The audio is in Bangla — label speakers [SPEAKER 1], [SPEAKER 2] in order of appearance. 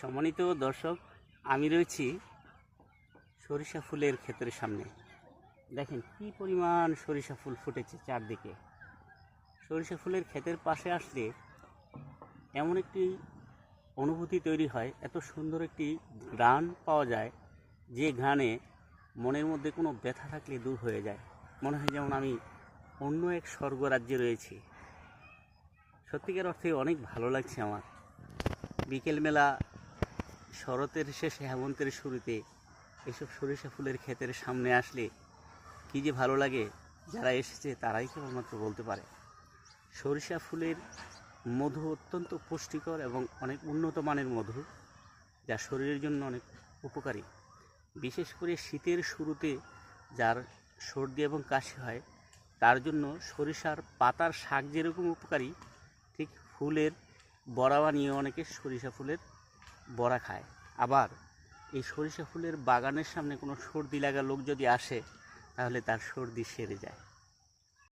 [SPEAKER 1] সম্মানিত দর্শক, আমি রয়েছি সরিষা ফুলের ক্ষেতের সামনে। দেখেন কি পরিমাণ সরিষা ফুল ফুটেছে চারদিকে। সরিষা ফুলের ক্ষেতের পাশে আসলে এমন একটি অনুভূতি তৈরি হয়, এত সুন্দর একটি গান পাওয়া যায়, যে গানে মনের মধ্যে কোনো ব্যথা থাকলে দূর হয়ে যায়। মনে হয় যেমন আমি অন্য এক স্বর্গরাজ্যে রয়েছি। সত্যিকার অর্থে অনেক ভালো লাগছে আমার। বিকেল মেলা শরতের শেষে হেমন্তের শুরুতে এসব সরিষা ফুলের ক্ষেতের সামনে আসলে কী যে ভালো লাগে, যারা এসেছে তারাই কেবলমাত্র বলতে পারে। সরিষা ফুলের মধু অত্যন্ত পুষ্টিকর এবং অনেক উন্নত মানের মধু, যা শরীরের জন্য অনেক উপকারী। বিশেষ করে শীতের শুরুতে যার সর্দি এবং কাশি হয়, তার জন্য সরিষার পাতার শাক যেরকম উপকারী, ঠিক ফুলের বড়া বানিয়ে অনেকে সরিষা ফুলের বড়া খায়। আবার এই সরিষা ফুলের বাগানের সামনে কোনো সর্দি লাগা লোক যদি আসে, তাহলে তার সর্দি সেরে যায়।